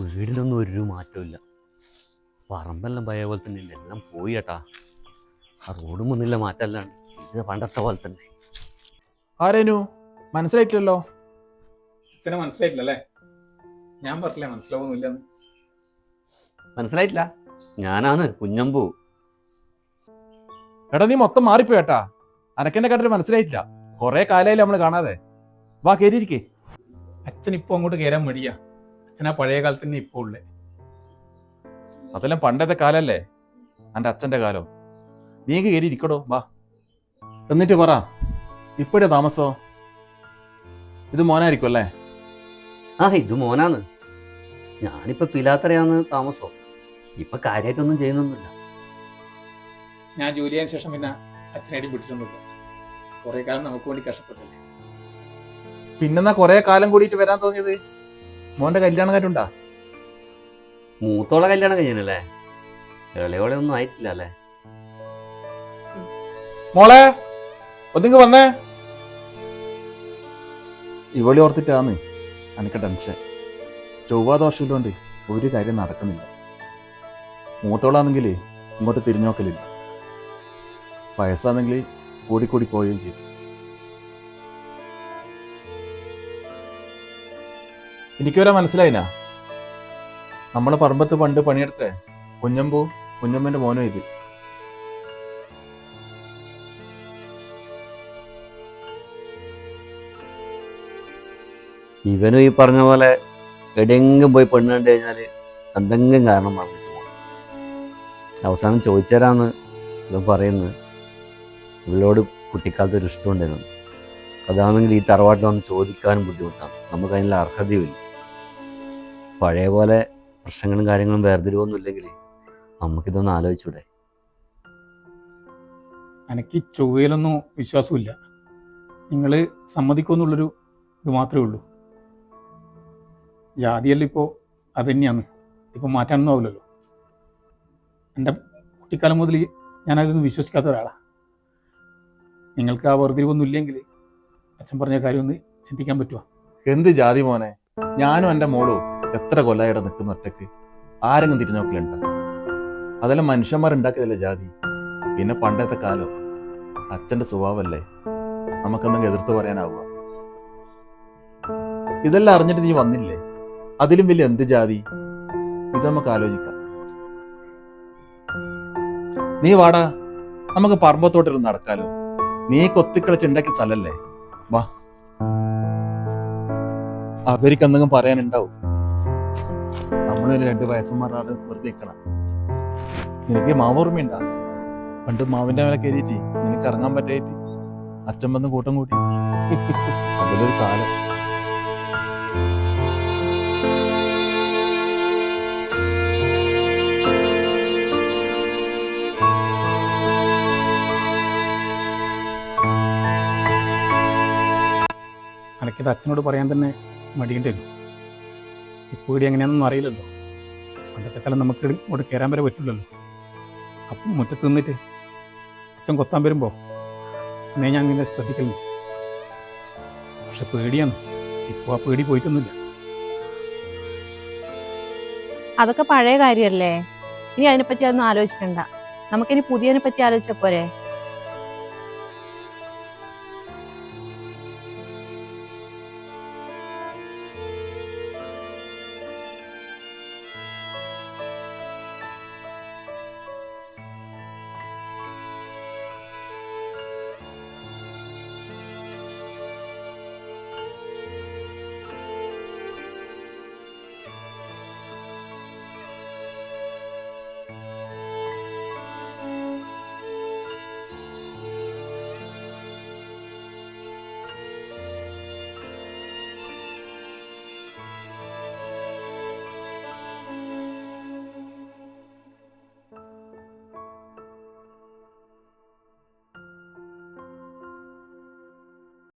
വീടിനൊന്നും ഒരു മാറ്റമില്ല പറമ്പെല്ലാം പഴയ പോലെ തന്നെ ഇല്ല? എല്ലാം പോയി കേട്ടാ ആ റോഡും ഒന്നുമില്ല മാറ്റമല്ലാണ്ട് ഇത് പണ്ടത്തെ പോലെ തന്നെ. ആരേനു? മനസ്സിലായിട്ടില്ലല്ലോ. അച്ഛനെ മനസ്സിലായിട്ടില്ലല്ലേ? ഞാൻ പറഞ്ഞില്ല മനസ്സിലാവൊന്നുമില്ല മനസ്സിലായിട്ടില്ല. ഞാനാണ് കുഞ്ഞമ്പു. എടാ നീ മൊത്തം മാറിപ്പോയേട്ടാ അനക്കെന്നെ കണ്ടിട്ട് മനസ്സിലായിട്ടില്ല. കൊറേ കാലമായില്ല നമ്മൾ കാണാതെ. വാ കയറിയിരിക്കേ അച്ഛൻ ഇപ്പൊ അങ്ങോട്ട് കയറാൻ മടിയാ. അച്ഛൻ ആ പഴയ കാലത്ത് തന്നെ ഇപ്പൊ ഉള്ളേ. അതെല്ലാം പണ്ടത്തെ കാലല്ലേ? എന്റെ അച്ഛന്റെ കാലം. നീ കയറി ഇരിക്കടോ വാ. എന്നിട്ട് പറ ഇപ്പോഴേ താമസോ? ഇത് മോനായിരിക്കും അല്ലേ? ആ ഇത് മോനാണ്. ഞാനിപ്പോ പിലാത്തറയാന്ന് താമസോ? ഇപ്പൊ കാര്യമായിട്ടൊന്നും ചെയ്യുന്നൊന്നുമില്ല. ഞാൻ ജോലി ചെയ്യാൻ ശേഷം പിന്നെ അച്ഛനായിട്ട് വിട്ടിട്ടൊന്നുമില്ല കുറെ കാലം നമുക്ക് വേണ്ടി കഷ്ടപ്പെട്ടല്ലേ? പിന്നെന്നാ കൊറേ കാലം കൂടിയിട്ട് വരാൻ തോന്നിയത്? മോന്റെ കല്യാണം കാര്യമുണ്ടാ മൂത്തോളെ കല്യാണം കഴിഞ്ഞല്ലേ ഇളയോളെ ഒന്നും ആയിട്ടില്ല അല്ലേ? മോളെ ഒന്നിങ്ങ് വന്നേ. ഇവളി ഓർത്തിട്ടാന്ന് എനിക്ക് ടെൻഷൻ ചൊവ്വാ ദോഷമില്ലോണ്ട് ഒരു കാര്യം നടക്കുന്നില്ല. മൂത്തോളാണെങ്കിൽ ഇങ്ങോട്ട് തിരിഞ്ഞോക്കലില്ല വയസ്സാണെങ്കിൽ കൂടിക്കൂടി പോവുകയും ചെയ്തു എനിക്കൊരാ മനസ്സിലായിനാ? നമ്മളെ പറമ്പത്ത് പണ്ട് പണിയെടുത്തേ കുഞ്ഞമ്പൂ കുഞ്ഞമ്മന്റെ മോനും ഇത്. ഇവനും ഈ പറഞ്ഞ പോലെ എവിടെയെങ്കിലും പോയി പെണ്ണ് കണ്ടു കഴിഞ്ഞാൽ എന്തെങ്കിലും കാരണം പറഞ്ഞിട്ട് പോകും അവസാനം ചോദിച്ചേരാന്ന് ഇവൻ പറയുന്നത്. ഇവളോട് കുട്ടിക്കാലത്ത് ഒരു ഇഷ്ടമുണ്ടായിരുന്നു അതാണെങ്കിൽ ഈ തറവാട്ടിൽ വന്ന് ചോദിക്കാനും ബുദ്ധിമുട്ടാണ്. നമുക്ക് അതിനുള്ള അർഹതയുമില്ല. പഴയ പോലെ പ്രശ്നങ്ങളും കാര്യങ്ങളും വേർതിരിവൊന്നും ഇല്ലെങ്കിൽ നമുക്കിതൊന്ന് ആലോചിച്ചൂടെ. എനിക്ക് ചൊവ്വയിലൊന്നും വിശ്വാസമില്ല നിങ്ങൾ സമ്മതിക്കുമെന്നുള്ളൊരു ഇത് മാത്രമേ ഉള്ളൂ. ജാതിയല്ല ഇപ്പോൾ അത് തന്നെയാണ്. ഇപ്പോൾ മാറ്റാനൊന്നും ആവില്ലല്ലോ. എന്റെ കുട്ടിക്കാലം മുതൽ ഞാനതിലൊന്നും വിശ്വസിക്കാത്ത ഒരാളാണ് നിങ്ങൾക്ക് ആ വേർതിരിവൊന്നും ഇല്ലെങ്കിൽ അച്ഛൻ പറഞ്ഞ കാര്യം ഒന്ന് ചിന്തിക്കാൻ പറ്റുമോ എന്ത് ജാതി മോനെ? ഞാനും എന്റെ മോളും. എത്ര കൊല്ലായിട്ട് നിൽക്കുന്ന ഒറ്റയ്ക്ക് ആരെങ്കിലും തിരിഞ്ഞോക്കലുണ്ട്? അതെല്ലാം മനുഷ്യന്മാർ ഉണ്ടാക്കിയതല്ലേ ജാതി? പിന്നെ പണ്ടത്തെ കാലം. അച്ഛന്റെ സ്വഭാവമല്ലേ? നമുക്കെന്തെങ്കിലും എതിർത്ത് പറയാനാവുക. ഇതെല്ലാം അറിഞ്ഞിട്ട് നീ വന്നില്ലേ? അതിലും വലിയ എന്ത് ജാതി? ഇത് നമുക്ക് ആലോചിക്കാം. നീ വാടാ. നമുക്ക് പറമ്പത്തോട്ടിരുന്ന് നടക്കാലോ. നീ കൊത്തിക്കളിച്ച് ഉണ്ടാക്കിയ സ്ഥലല്ലേ? വാ. അവർക്ക് എന്തെങ്കിലും പറയാനുണ്ടാവും. നമ്മളൊരു രണ്ട് വയസ്സന്മാരാണ് വെറുതെ നിൽക്കണം നിനക്ക് മാവ് ഓർമ്മയുണ്ട പണ്ട് മാവിന്റെ മേലെ കയറിയിട്ട് നിനക്ക് ഇറങ്ങാൻ പറ്റായിട്ട്. അച്ഛൻ വന്ന് കൂട്ടം കൂട്ടി. അതിലൊരു കാലം. അനക്കിത് അച്ഛനോട് പറയാൻ തന്നെ മടിയേണ്ടി വരും ഇപ്പോൾ ഇവിടെ എങ്ങനെയാണെന്നൊന്നും അറിയില്ലല്ലോ. പണ്ടത്തെ കാലം നമുക്ക് ഇങ്ങോട്ട് കയറാൻ വരെ പറ്റില്ലല്ലോ. അപ്പം മുറ്റത്ത് നിന്നിട്ട് അച്ഛൻ കൊത്താൻ വരുമ്പോൾ അന്നേ ഞാൻ നിന്നെ ശ്രദ്ധിക്കുന്നു പക്ഷെ പേടിയാണ്. ഇപ്പോൾ ആ പേടി പോയിട്ടൊന്നുമില്ല. അതൊക്കെ പഴയ കാര്യമല്ലേ? ഇനി അതിനെപ്പറ്റി ഒന്നും ആലോചിക്കണ്ട. നമുക്കിനി പുതിയതിനെ പറ്റി ആലോചിച്ച പോരെ?